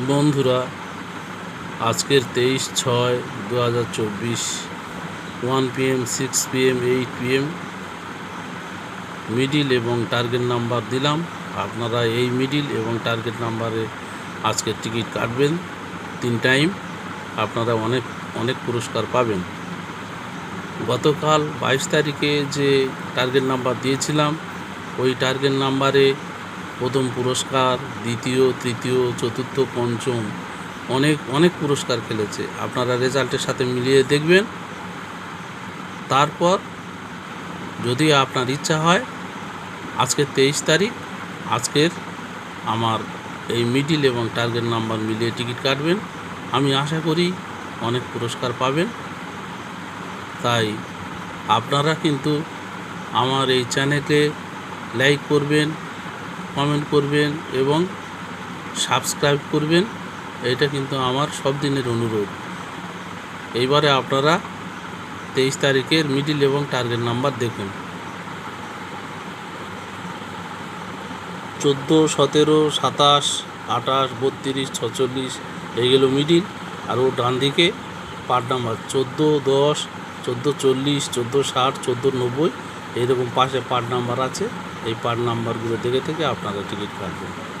বন্ধুরা, আজকের তেইশ ছয় দু হাজার চব্বিশ, one PM, six PM, eight PM. Middle এবং টার্গেট নাম্বার দিলাম। আপনারা এই মিডিল এবং টার্গেট নাম্বারে আজকের টিকিট কাটবেন। তিন টাইম আপনারা অনেক অনেক পুরস্কার পাবেন। গতকাল বাইশ তারিখে যে টার্গেট নাম্বার দিয়েছিলাম, ওই টার্গেট নাম্বারে প্রথম পুরস্কার, দ্বিতীয়, তৃতীয়, চতুর্থ, পঞ্চম, অনেক অনেক পুরস্কার খেলেছে। আপনারা রেজাল্টের সাথে মিলিয়ে দেখবেন। তারপর যদি আপনার ইচ্ছা হয় আজকের তেইশ তারিখ, আজকের আমার এই মিডিল এবং টার্গেট নাম্বার মিলিয়ে টিকিট কাটবেন। আমি আশা করি অনেক পুরস্কার পাবেন। তাই আপনারা কিন্তু আমার এই চ্যানেলে লাইক করবেন কমেন্ট করবেন এবং সাবস্ক্রাইব করবেন। এটা কিন্তু আমার সব দিনের অনুরোধ। এইবারে আপনারা তেইশ তারিখের মিডিল এবং টার্গেট নাম্বার দেখুন। চোদ্দ, সতেরো, সাতাশ, আঠাশ, বত্রিশ, ছচল্লিশ এইগুলো মিডিল আর ও ডান দিকে পার্ট নাম্বার চোদ্দ, দশ, চোদ্দ, চল্লিশ, চোদ্দ, ষাট, চোদ্দ, নব্বই। এইরকম পাশে পার্ট নাম্বার আছে এই পার্ট নাম্বারগুলো দেখে থেকে আপনারা টিকিট কাটবেন।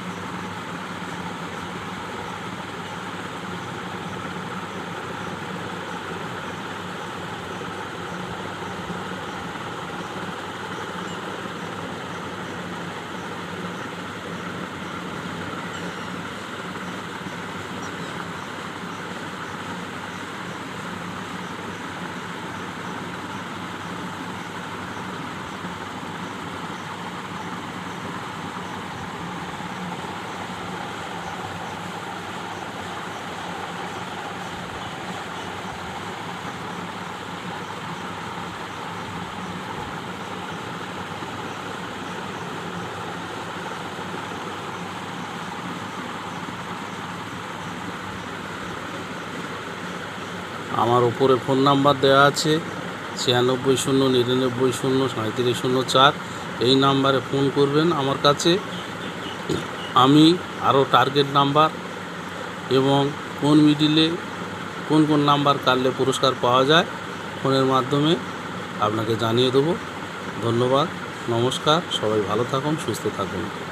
আমার ওপরে ফোন নাম্বার দেওয়া আছে, ছিয়ানব্বই শূন্য, নিরানব্বই শূন্য সাঁত্রিশ শূন্য চার। এই নাম্বারে ফোন করবেন আমার কাছে। আমি আরও টার্গেট নাম্বার এবং কোন মিডিলে কোন কোন নাম্বার কাটলে পুরস্কার পাওয়া যায়, ফোনের মাধ্যমে আপনাকে জানিয়ে দেবো। ধন্যবাদ, নমস্কার, সবাই ভালো থাকুন, সুস্থ থাকুন।